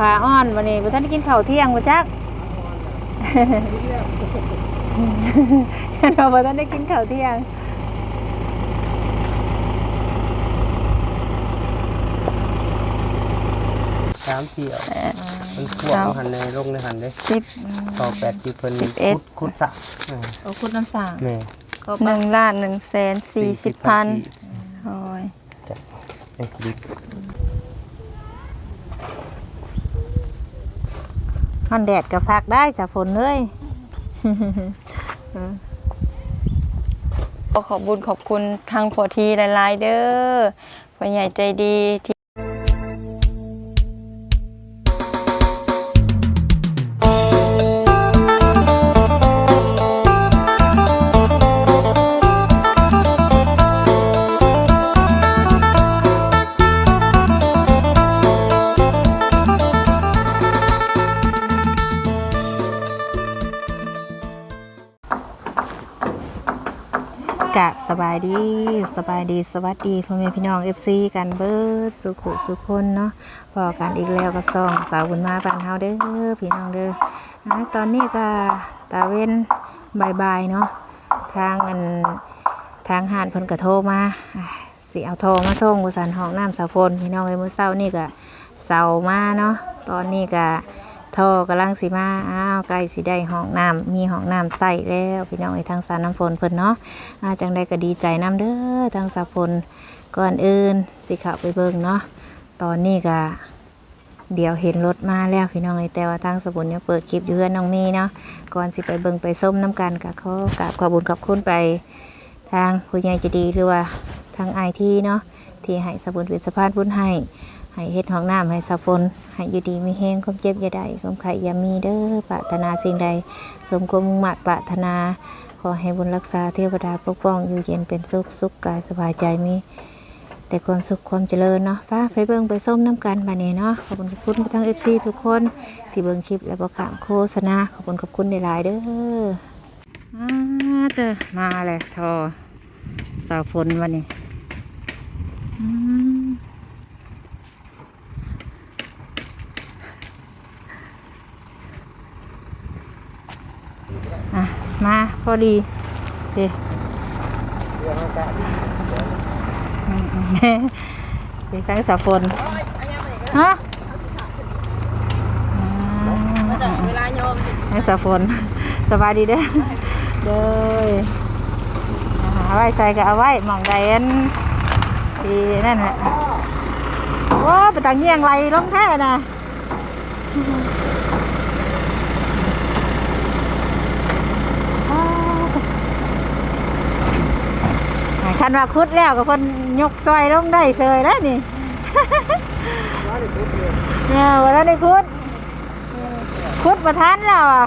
ขาอ่อนวันนี้บ่ทันได้กินข้าวเที่ยงบ่จักเราบ่ทันได้กินข้าวเที่ยงสามเที่ยวมันขวบหันในลงในหันเลยสิบต่อแปดสิบเพิ่นสิบเอ็ดขุขุดสระอ่าโอ้คุณน้ำสั่งแม่ก็หนึ่งล้านหนึ่งแสนสี่สิบพันโอ้ยจะไอ้ดิบ ฮอนแดดกับพักได้จากฝนเลยขอขอบบุญขอบคุณทางพอทีหลายๆเด้อพ่อใหญ่ใจดีที่ายดีสบายดีสวัสดีพ่อแม่พี่น้อง FC กันเบิดสุขุสุคนเนาะพอกันอีกแล้วกับซองสาวบุญมาบ้านเฮาเด้อพี่น้องเด้อตอนนี้ก็ตาเว้นบายๆเนาะทางอันทางหานเพิ่นก็โทรมาสิเอาโทรมาส่งบุสันห้องน้ำสาวพลพี่น้องเอ้ยมื้อเช้านี่ก็เสามาเนาะตอนนี้ก็ ทรกำลังสิมาอ้าวใกล้สิได้ห้องน้ำมีห้องน้ำใส่แล้วพี่น้องเอ้ทางสารน้ำฝนเพิ่นเนาะอาจังได้ก็ดีใจน้ำเด้อทางสะพลก่อนอื่นสิขับไปเบิ่งเนาะตอนนี้ก็เดี๋ยวเห็นรถมาแล้วพี่น้องเอ้แต่ว่าทางสะพลเนี่ยเปิดคลิปอยู่เพื่อนน้องมีเนาะก่อนสิไปเบิ่งไปส้มน้ำกันก็ขอกราบขอบุญขอบคุณไปทางผู้ใหญ่จะดีหรือว่าทางไอทีเนาะที่ให้สะพลเป็นสะพานบุญให้ ให้เฮ็ดห้องน้ำให้สะพลให้อยู่ดีมีแห้งความเจ็บอย่าได้ความไข่อย่ามีเด้อปรารถนาสิ่งใด สมความมุ่งมั่นปรารถนา ขอให้บุญรักษาเทวดาปกป้องอยู่เย็นเป็นสุขสุขกายสบายใจมี แต่ความสุขความเจริญเนาะป้าไปเบิ่งไปส้มน้ำกันบานี้เนาะขอบคุณขอบคุณทั้งเอฟซีทุกคน ที่เบิ่งคลิปและประกามโฆษณาขอบคุณขอบคุณหลายๆเด้ออาเตอมาเลยทอสาวฝนวันนี้อืมอะมา พอดีเด้อืมอืมเดี๋ยวทั้งสาฝนฮะอ่เวลาโยมทั้งสาฝนสบายดีเด้อเด้อเอาไว้ใส่ก็เอาไว้หมองใดอันที่นั่นแหละว้าไปตางเงียงไรลงแท้นะ คันว่าคุดแล้วก็เพิ่นยกซอยลงได้เสยแล้วนี่ เนี่ยวันนั้นได้คุด คุดประทันแล้วอะ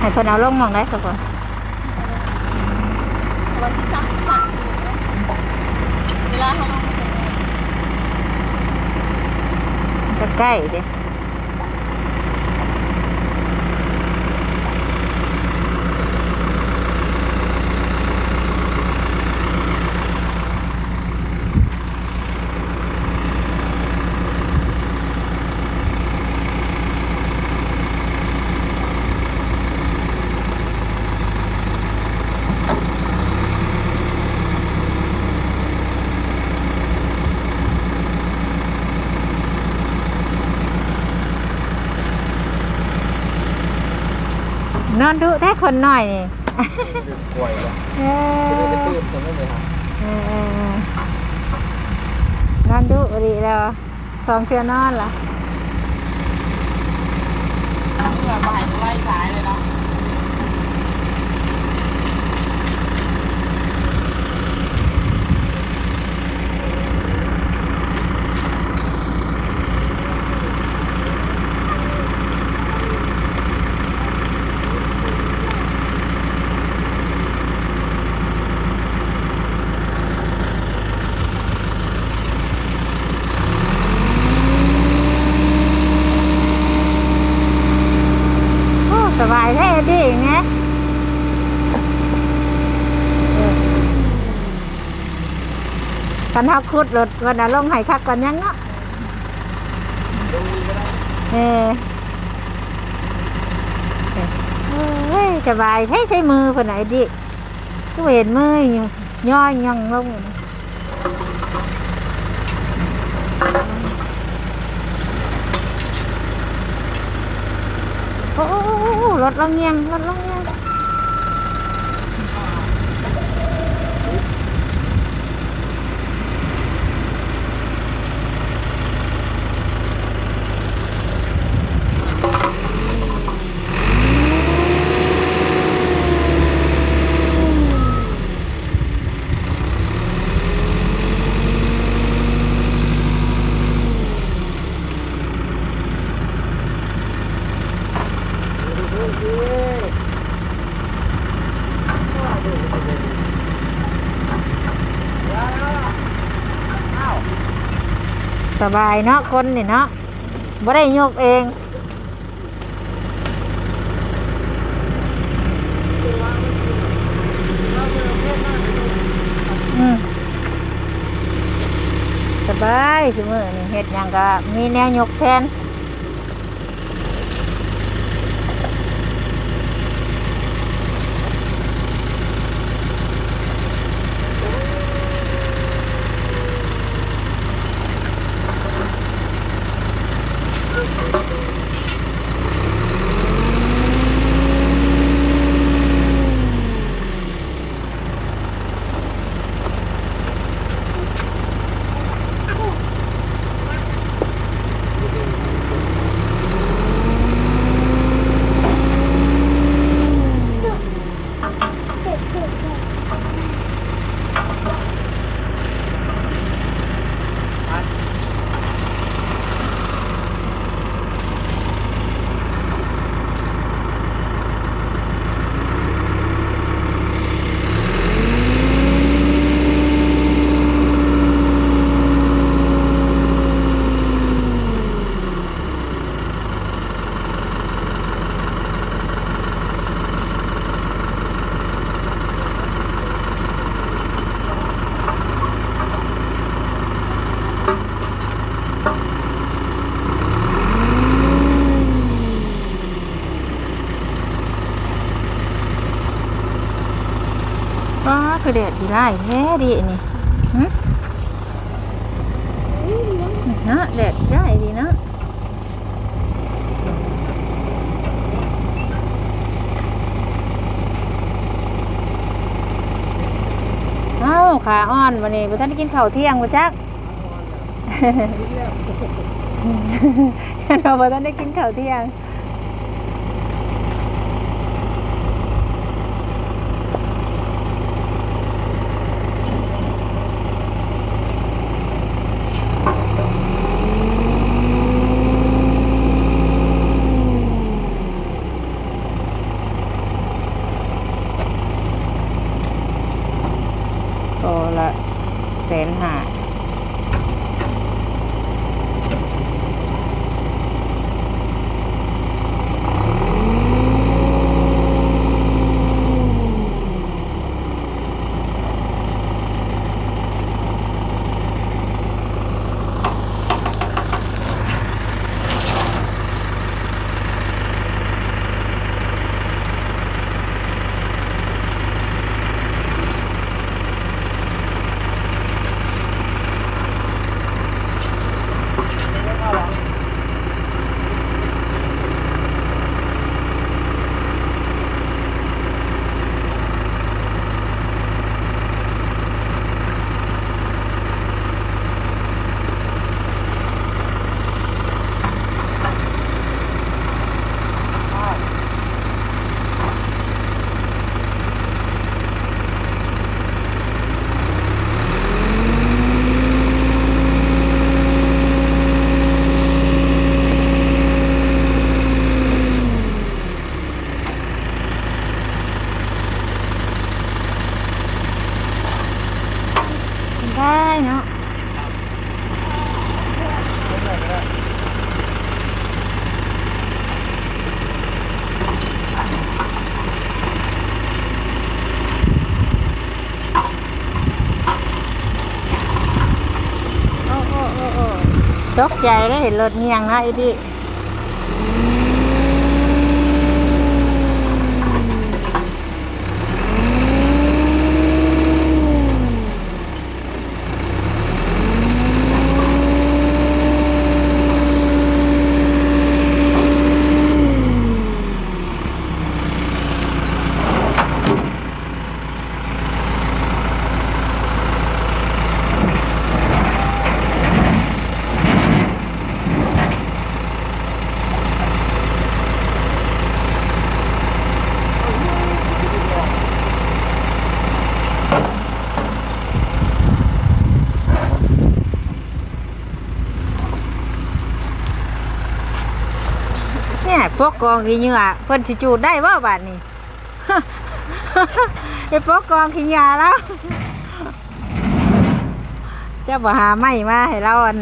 ให้คนเอาลงมองได้สักคนวันที่สามเวลาเขา จะ ใกล้เด้ อนดูแท้คนหน่อยนี่ป่วยเลยเอจะได้อตื้มสมมติเลยครับเออนอนดูบริแล้วสองเทือนอนล่ะเมื่อบ่ายไล่สายเลยเนาะ โอ้สบายแท้ ดิไง กันทับคุดรถวันน่ะลงไห้คักก่อนยังเนาะเออเฮ้ยสบายให้ใช้มือคนไหนดิก็เห็นมือย่อยยังลงโอ้รถลงเงียงรถลงเงียง ส บายเนาะคนนี่เนาะบ่ได้ยกเองสบายสิมื้อนี่เฮ็ดหยังก็มีแนวยกแทน สิได้แท้ดินี่นะแดดได้ดีนะเอ้าขาอ่อนวันนี้บ่ทันได้กินข้าวเที่ยงบ่จักเราบ่ทันได้กินข้าวเที่ยง ใจได้เห็นรถเงียงนะไอ้พี่ เนี่ยพวกกองขี้เหงื่อเพิ่นสิจูดได้ว่าบาดนี้ไอ้พวกกองขี้เหงื่อแล้วเจ้าบ่หาไม้มาให้เราอัน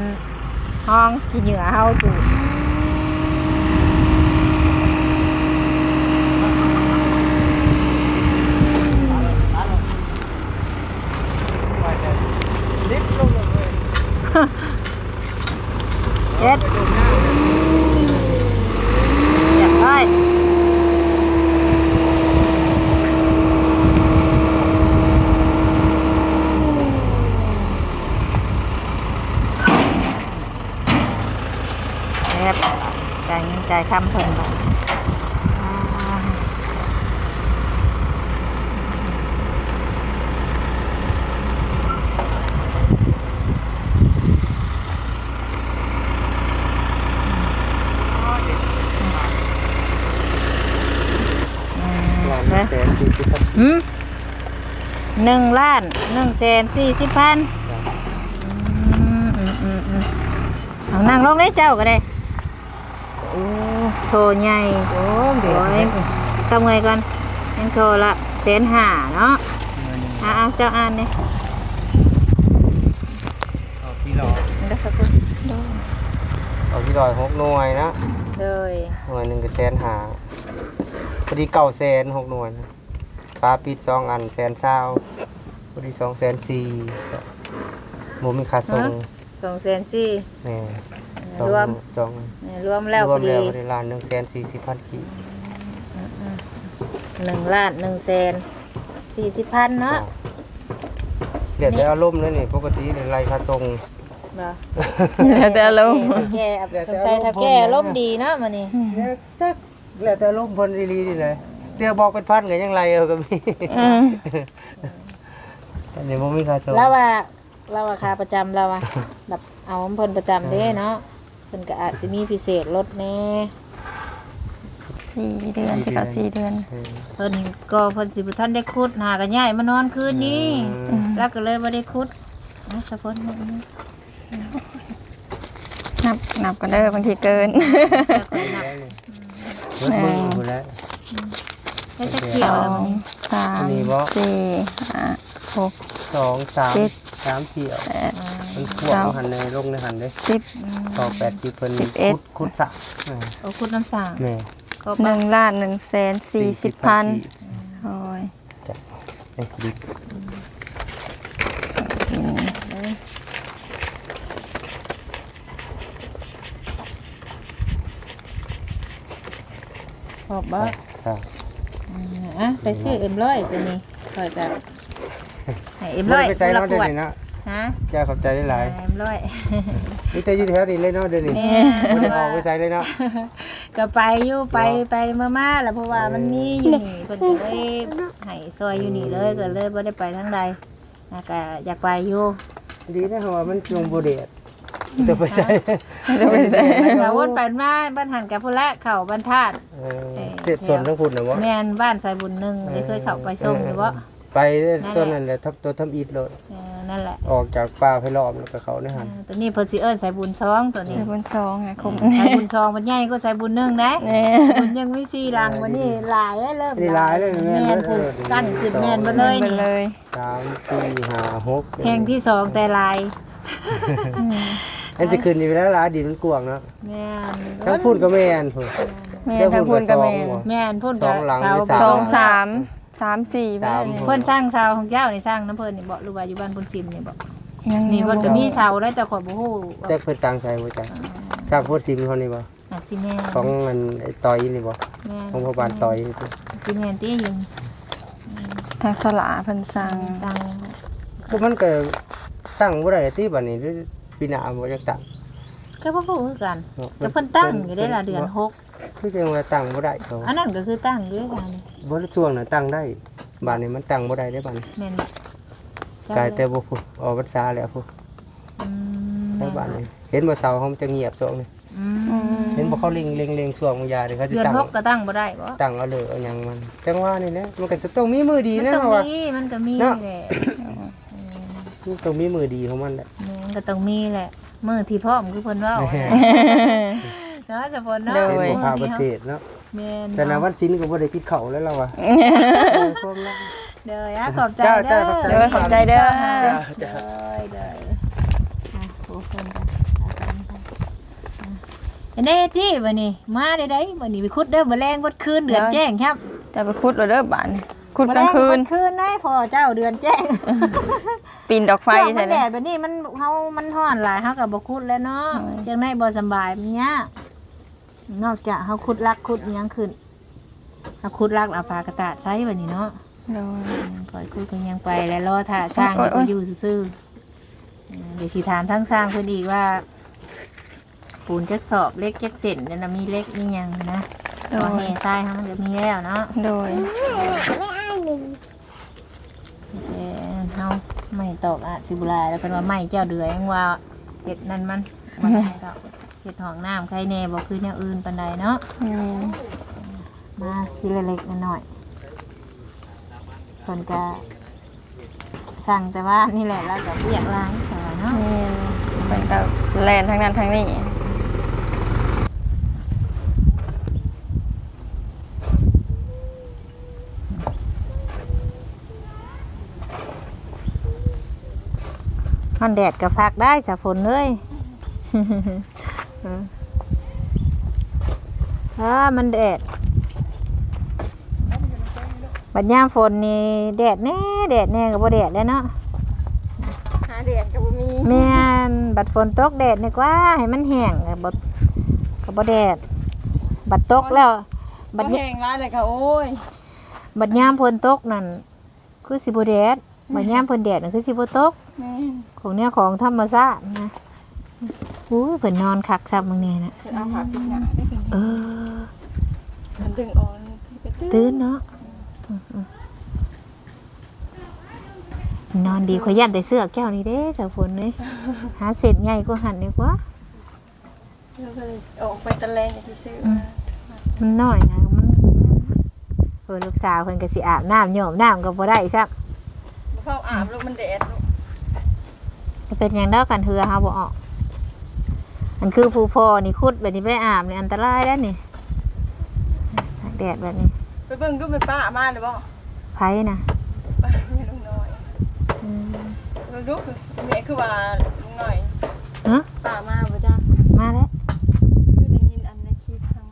ห้องขี้เหงื่อเฮาจูดลิฟต์ลงเลยเอ็ดอยากได้แอบจ่ายเงินจ่ายคำเพิ่นบ่อ่าอ่า วัน เด้อ แสนสี่สิบพัน หืม หนึ่งล้านหนึ่งแสนสี่สิบพันอืมอืมอืมอืมเอานั่งลงได้เจ้าก็ได้โอ้โทรใหญ่โอ้เดี๋ยวโอ้ยสมัยก่อนยังโทรละแสนห้าเนาะอ่าเจ้าอ่านเนี่ยเอาพี่ลอยมันก็สักคนเอาพี่ลอยหกหน่วยนะเลยหน่วยหนึ่งก็แสนหาพอดีเก่าแสนหกหน่วยนะ ปลาปิดสองอันแสนเศร้าพอดีสองแสนสี่หมูมีค่าส่งสองแสนสี่แหม่สองรวมสองเนี่ยรวมแล้วรพวอมดีแล้วพอดีล้านหนึ่งแสนสี่สิบพันกีบหนึ่งล้านหนึ่งแสนสี่สิบพันเนาะเดี๋ยวแต่อารมณ์เลยนี่ปกติเนี่ยไรค่าส่งบ่แล้วแต่ลมณ์แก่สงสัยถ้าแก่ล้มณ์ดีเนาะมันนี่เนี่ยจักแล้วแต่อารมณ์เพนดีๆนี่เลย เตียวบอกเป็นพันก็ยังไรเอาก็มีอืมอันนี้บ่มีค่าส่งเราว่าเราว่าคาประจำเราว่าแบบเอาของเพิ่นประจำเด้เนาะเพิ่นก็อาจจะมีพิเศษลดแน่สี่เดือนสิเขาสี่เดือน เออเพิ่นก็เพิ่นสิบ่ทันได้คุดหากันย้ายมานอนคืนนี้อืม แล้วก็เลยบ่ได้คุดนะสะพนมานี่นับนับกันเด้อบางทีเกิน แล้วค่อยนับ เบิดมืออยู่แล้ว ให้จะเกี่สยวอแล้วงมันสามอันนี้บ่ สี่ห้าหก สองสามเจ็ด สามเที่ยวแปด มันขวบเอาหันในลงในหันเด้สิบ ต่อแปดสิบเพิ่นสิบเอ็ด คุดคุดสะเออเอาคุดน้ำสางแม่ก็หนึ่งล้านหนึ่งแสนสี่สิบพันโอ้ยไอ้ดิบขอบบ่ครับ อะไปซื้อเอ็มร้อยตัวนี้ค่อยกันให้เอ็มบ่ร้อยได้ไปใส่คนละเนาะขเดี๋ยววดนี้นะฮะจ้าขอบใจหลายเอ็มร้อยๆนี่แต่อยู่แถวนี้เลยเนาะเดี๋ยวนี้แม่บ่ได้ออกไปใส่เลยเนาะก็ไปอยู่ไปไปมามาแล้วเพราะว่ามันมีอยู่นี่เพิ่นก็เลยให้ซอยอยู่นี่เลยก็เลยบ่ได้ไปทางใดนะก็อยากไปอยู่ดีนะเพราะว่ามันจงบ่เดด จะไปใส่ก็วนไปมาบ้านหันกับพุ่นละเข้าบ้านธาตุเสร็จส่วนทั้งพุ่นน่ะบ่แม่นบ้านสายบุญหนึ่งได้เคยเข้าไปส่งอยู่บ่ไปตัวนั้นแหละทับตัวทำอีทเลยนั่นแหละออกจากป่าไปรอบแล้วก็เขาในหันเออตัวนี้เพิ่นสิเอิ้นสายบุญสองตัวนี้เดือนสองไงคมสายบุญสองมันใหญ่ก็สายบุญหนึงนะเนี่ยบุญยังมีสี่ลังวันนี้หลายแล้เริ่มนี่หลายเลยแม่นผูกกั้นขึ้นแม่นบ่เลยนี่เลยสามสี่ห้าหกแห่งที่สองแต่ลาย อันจะขึ้นอยู่แล้วล่ะดินมันกว้างเนาะแม่นทั้งพุ่นก็แม่นพุ่น แม่ทั้งพูนกับแม่แม่นพ่นสองหลังเสาหรือสามสองสาม สามสี่ไปสามเลยเพิ่นสร้างเสาของเจ้านี่สร้างน้ำเพิ่นนี่บ่หรือว่าอยู่บ้านพุ่นซิมนี่บ่เยังนี่เพิ่นก็บ่มีเสาได้แต่ข่อยบ่ฮู้แจ็คเพิ่นตังใจบ่จ้ะทราบโพดซิมคนนี้บ่อาจสิแม่นของอันไอ้ต่อยนี่บ่แม่นของพ่อบ้านต่อยนี่ติสิแม่นติอยู่ทางสลาเพิ่นสั่งตัง พวกมันก็ตั้งบ่ได้ติบัดนี้หรือ ปีหน้าบ่จักตั้งก็บ่ฮู้คือกันเนาะแต่เพิ่นตั้งอยู่ได้ละเดือนหกคือจังว่าตั้งบ่ได้เขาอันนั้นก็คือตั้งอยู่ด้วยกันนี่บ่ได้ช่วงน่ะตั้งได้บ้านนี้มันตั้งบ่ได้ได้บ้านนี้แม่นกลายแต่บ่พูออกพรรษาแล้วพูอืมในบ้านนี้เห็นบ่เสาเขามันจะเงียบช่วงนี้อือืมมเห็นบ่เขาเล็งเล็งเล็งช่วงบางยาเด้เขาจะเดือนตั้งหกก็ตั้งบ่ได้บ่ตั้งเอาเลยเอาหยังมันจังว่านี่แหละมันก็จะต้องมีมือดีมันนะต้องว่ามีมันก็มีเนาะแหละ มันต้องมีมือดีของมันแหละมันก็ต้องมีแหละมื้อที่พร้อมคือเพิ่นเว้าแม่เนาะจะเพิ่นเนาะโดเป็นยบ่พาประเทศเนาะแม่นแต่นะเนาะวันศีลก็บ่ได้กินข้าวแล้วเราอะเด้ออะขอบใจจ้าเด้อจ้าเด้อขอบใจเด้อจ้าเด้จ้าอเด้ออะโอ้เพิ่นกันเอาไปกันอะอันนี้ที่บัดนี้ มาได้ไดบัดนี้ไปขุดเด้อบ่แรงบ่คืนเดือนแจ้งครับ จะไปขุดแล้วเด้อบ้านนี่ ขุดกลางคืนบ่แรงบ่คืนได้พอเจ้าเดือนแจ้งปีนดอกไฟช่วงใช่มันไหมแดดแบบนี้มันเฮามันร้อนหลายเฮาก็บ่ขุดแล้วเนาะอืมจังได๋บ่สำบายมันยากนอกจากเฮาขุดลักขุดอิหยังขึ้นเฮาขุดลักเอาปากระตาดใช้บัดนี้เนาะโดยปล่อยคุยกันยังไปแล้วรอถ่าสร้างโอ๊ยโอ๊ก็ยอยู่ซื่อๆเออเดี๋ยวสิถามทั้งสร้างเพิ่นอีกว่า ปูนจักสอบเล็กจักเส้นเนี่ยนะมีเล็กมีหยังนะโดพอยเฮทรายเขามันจะมีแล้วเนาะโดย แต่เฮาไม่ตอบอะสิบุลายแล้วเป็นว่าไม่เจ้าเดือยยังว่าเห็ดนั่นมันมันได้ดอกเห็ดหองน้ำใครแน่บ่คือแนวอื่นปานใดเนาะอืมมาทีละเล็กๆน้อยๆคนก็สั่งแต่ว่านี่แหละแล้วก็เรียกร้านแต่ว่าเนาะนี่เป็นกับแลนทางนั้นทางนี้ มันแดดก็พักได้สะฝนเลยอ่ามันแดดบัดยามฝนนี่แดดแน่แดดแน่กับบ่แดดเลยเนาะหาเดียนกับมีแม่นบัดฝนตกแดดนี่กว่าให้มันแห้งกับบ่กับบ่แดด บัดตกแล้ว บับัดดยแห้งร้ายเลยค่ะโอ้ยบัดยามฝนตกนั่นคือสิบ่แดดบัดยามฝนแดดนั่นคือสิบ่ตกแม่ ของเนี่ยของธรรมชาตินะอู้ยเพิ่นนอนคักซับมึงเนี่ยนะเอาผักปิดหน้าได้ถึงเออมันดึงออกไปตื้อตื่นเนาะอืมๆนอนดีขอยยันแต่เสื้อแก้วนี่เด้สาวฝนเลยหาเศษใหญ่ก็หันดีกว่าแล้วก็เลยออกไปตะแลงอย่างที่ซื้ออืมามมันน้อยนะมันเออลูกสาวเพิ่นก็สิอาบน้ำโยมน้ำก็บ่ได้ซักเข้าอาบลูกมันแดดลูกจะ เป็นหยังดอกกันเหือเฮาบ่ออกอันคือผู้พ่อนี่คุดแบบนี้ไปอาบนี่อันตรายแล้วนี่ตากแดดแบบนี้ไปเบิ่งดูไปป้ามาเลยบ่ไผนะไปไม่ลุงน้อยอืมเบิ่งดูแม่คือว่าลุงน้อยฮะป้ามาบ่จักมาแล้วคือได้ยินอันในคลิปทาง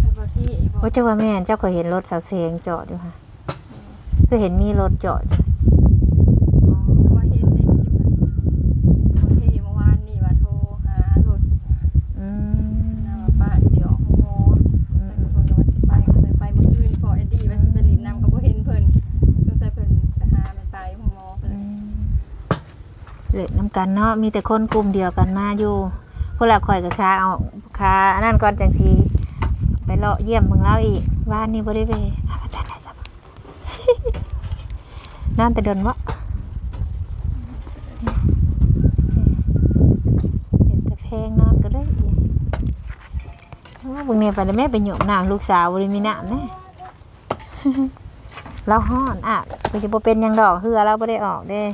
ไปบ่ที่บ่ว่าเจ้าว่าแม่นเจ้าก็เห็นรถสาวเซงจอดอยู่ค่ะคือเห็นมีรถจอดอยู่อ๋อ ว่าเห็นในคลิปโอเคเมื่อวานนี่ว่าโทรหารถ อืม นะว่าป้าสิออกห้องหมอ อืม แต่คือเพิ่นก็ว่าสิไปก็เลยไปเมื่อคืนพอเอ็ดดี้ว่าสิไปลินน้ำก็บ่เห็นเพิ่นสงสัยเพิ่นไปหามันไปห้องหมอเพิ่น อืมเละน้ำ กันเนาะมีแต่คนกลุ่มเดียวกันมาอยู่พวกเราคอยกับคาเอาคาอันนั่นก่อนจังทีไปเลาะเยี่ยมเมืองเราอีกบ้านนี้บ่ได้ไปนได้สักนแต่เดินวะเห็นแต่เพลงนอนก็ได้อีกโอ้บึงเนี่ยไปแล้วแม่ไปหยมนางลูกสาวบริมีน้ำแน่เราห้อนอะก็จะเป็นยังดอกเหือเราบ่ได้ออกเด้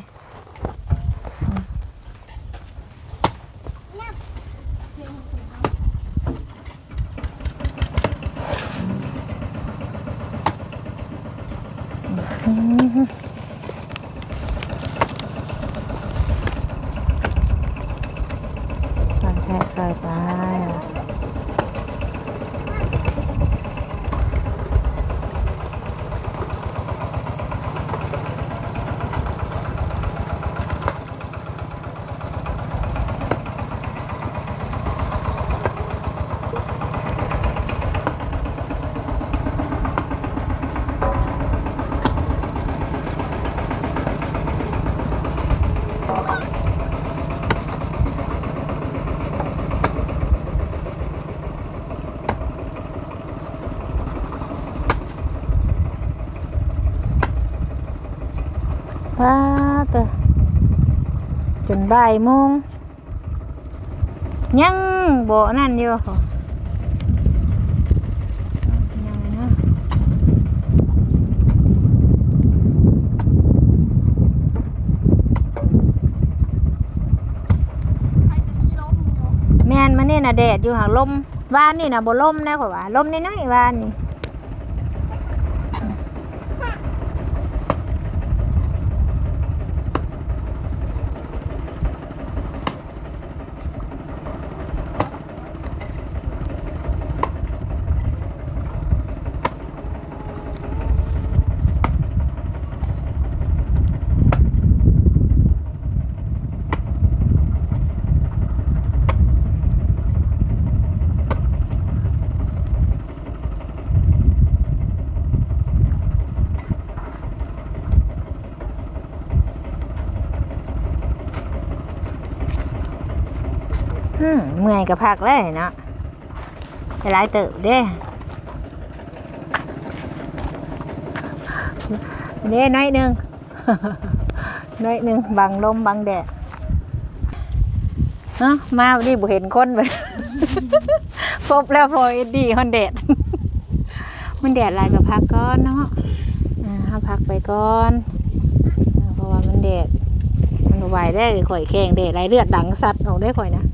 ตอนแค่ใส่ไป ว้าเตอจ นบ่ายโมงยังบ่นั่นอยู่แมนมานี่น่ะแดดอยู่หางลมวานนี่น่ะบ่ลมนะขอว่าลมน้อยๆวานนี่ เมื่อยก็พักเลยเนาะไปหลายเติบเด้เด้น้อยหนึงน้อยหนึงบังลมบังแดดเนาะมาวันนี้บ่เห็นคนเลยพบแล้วพอเอ็ดดี้ฮอนแดด มันแดดลายกับพักก่อนเนาะอ่าพักไปก่อน เพราะว่ามันแดดมันไหวได้ข่อยแข้งแดดไหลเลือดดังสัตว์ออกได้ข่อยนะ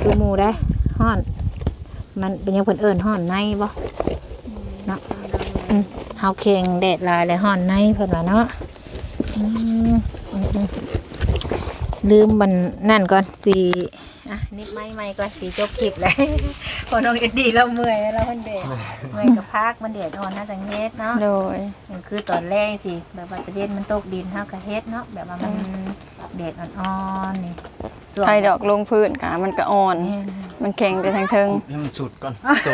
คือหมูได้ห่อน มันเป็นยังเพิ่นเอิ้นห่อนในบ่เนาะอืมเฮาแข้งแดดลายเลยห่อนในเพิ่นว่าเนาะอืมลืมมันนั่นก่อนสิอ่ ไม้ไม้ก่อนสิจบคลิปเลยพอน้องเอ็ดดี้เราเมื่อยแล้วมันแดดเมื่อยกับพักมันแดดอ่อนนะจังเฮ็ดเนาะโดยมันคือตอนแรกสิแบบว่าตะเวนมันตกดินเท่ากับเฮ็ดเนาะแบบว่ามันแดดอ่อนๆนี่ส่วนไข่ดอกลงพื้นกะมันก็อ่อนแม่นมันแข็งแต่ทางเทิงให้มันสุดก่อนโต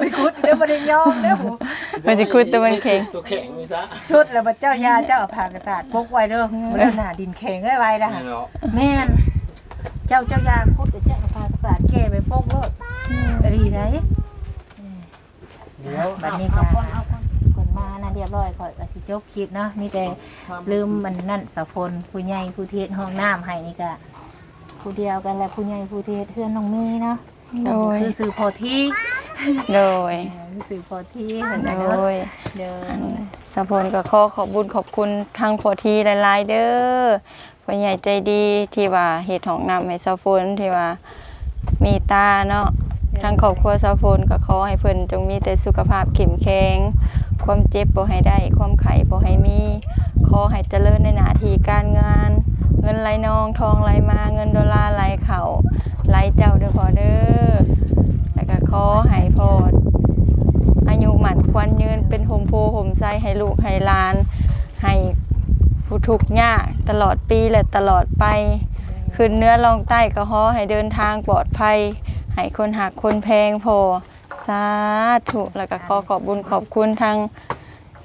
ไปคุดเดี๋ยวบ่ได้ยอมเด้อหูมันจะคุดแต่มันแข็งตัวแข็งมีซะชุดแล้วบัดเจ้ายาเจ้าเอาผ้ากระดาษพกไว้เด้อบ่ได้หน้าดินแข็งไว้ไว้ล่ะไม่เนาะแม่นเจ้าเจ้ายาคุดเดี๋ยวเจ้าเอาผ้ากระดาษแก้ไปพกโลดดีได้เดี๋ยวบัดนี้ก็คนมานะเรียบร้อยข่อยก็สิจบคลิปเนาะมีแต่ลืมมันนั่นสะพลผู้ใหญ่ผู้เทศห้องน้ำให้นี่ก็ผู้เดียวกันแหละผู้ใหญ่ผู้เทศเพื่อนน้องมีเนาะโดยคือสื่อพอที่โดยเออคือสื่อพอที่เห็นไหมโดเนาะยเดิอันนสะพลก็ขอขอบบุญขอบคุณทางพอทีหลายๆเด้อ พ่อใหญ่ใจดีที่ว่าเฮ็ดของนำให้สะพลที่ว่ามีตาเนาะทางครอบครัวสะพลก็ขอให้เพิ่นจงมีแต่สุขภาพเข้มแข็งความเจ็บบ่ให้ได้ ความไข้บ่ให้มีขอให้เจริญในหน้าที่การงาน เงินไหลนองทองไหลมาเงินดอลลาร์ไหลเข่าไหลเจ้าเด้อพอเด้อแล้วก็ขอให้พ่ออายุหมันควันยืนเป็นโฮมโพโฮมไซให้ลูกให้หลานให้ ผู้ทุกข์ยากตลอดปีและตลอดไป ขึ้นเนื้อลองใต้ก็ฮอให้เดินทางปลอดภัย ให้คนหักคนแพงพอสาธุแล้วก็ขอขอบบุญขอบคุณทาง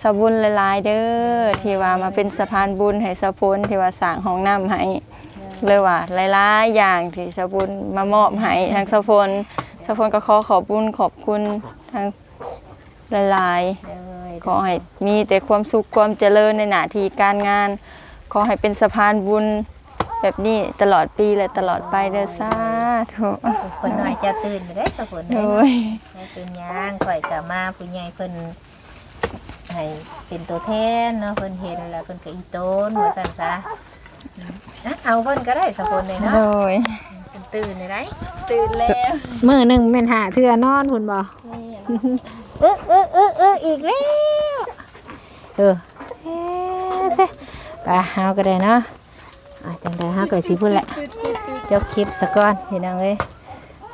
สบุญหลายๆเด้อที่ว่ามาเป็นสะพานบุญให้สะพลที่ว่าสร้างห้องน้ำให้เลยว่าหลายๆอย่างที่สะบุญมามอบให้ทางสะพลสะพลก็ขอขอบบุญขอบคุณทางหลายๆเลย ขอให้มีแต่ความสุขความเจริญในหน้าที่การงาน ขอให้เป็นสะพานบุญแบบนี้ตลอดปีและตลอดไปเด้อสาธุคนหน่อยจะตื่นอยู่ได้สะพลโดได้เนาะยให้เป็นหย่างข่อยกับมาผู้ใหญ่เพิ่นให้เป็นตัวแทนเนาะเพิ่นเห็นแล้วเพิ่นก็อีโตนว่าซั่นซะอืมอะเอาเพิ่นก็ได้สะพลเลยเนาะโดยเพิ่นตื่นเลยได้ตื่นแล้วมื้อหนึงแม่นหาเทื่อนอนพุ่นบ่ เออเออเออเอออีกแล้วเออเอ๊ะเซ่ไปเฮาก็ได้เนาะอะจังได๋เฮาก็สิพูดแหละจบคลิปซะก่อนพี่น้องเอ้ย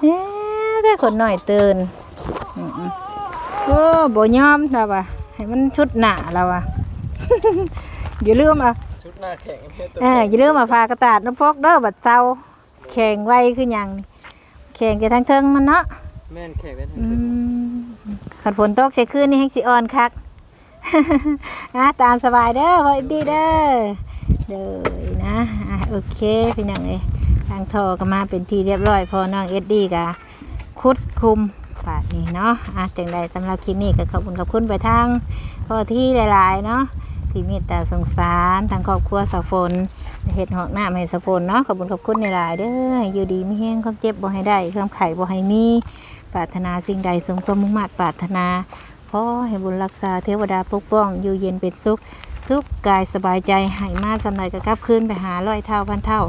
เอ๊ะแต่คนน้อยตื่นอืมๆโอ้บ่ยอมแล้วว่ะให้มันชุดหน้าแล้วว่ะอย่าลืมอะชุดหน้าแข็งแค่ตัวเอออย่าลืมอะฝากกระตาดน้ำพกเด้อบัดเซาแข่งไวคือหยังแข่งกันทั้งเทิงมันเนาะแม่นแข็งได้ทั้งอืคืนม ขันฝนตกใช้คืนนี่แห้งสิอ่อนคักอะตามสบายเด้อพอดีเด้อเด้อนะโอเคพี่น้องเอ้ทางทอก็มาเป็นทีเรียบร้อย พอน้องเอ็ดดี้กะคุดคุมปาดนี้เนาะอะจังใดสำหรับคลิปนี้ก็ขอบคุณขอบคุณไปทางพอที่หลายๆเนาะที่เมตตาสงสารทางครอบครัวสาวฝนเฮ็ดหอกหน้าให้สาวฝนเนาะขอบคุณขอบคุณในหลายๆเด้ออยู่ดีมีแห้งความเจ็บบ่ให้ได้ความไข่บ่ให้มี ปรารถนาสิ่งใดสมความมุ่งมั่นปรารถนาขอให้บุญรักษาเทวดาปกป้องอยู่เย็นเป็นสุข สุขกายสบายใจหายมาสำไรกระกลับคืนไปหาร้อยเท่าพันเท่า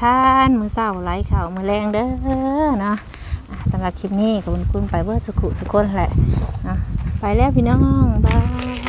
ท่านมือเศร้าไหลเข่ามือแรงเด้อเนาะสำหรับคลิปนี้ขอบคุณไปเบิร์สุขุสุขคนแหละนะไปแล้วพี่น้องบาย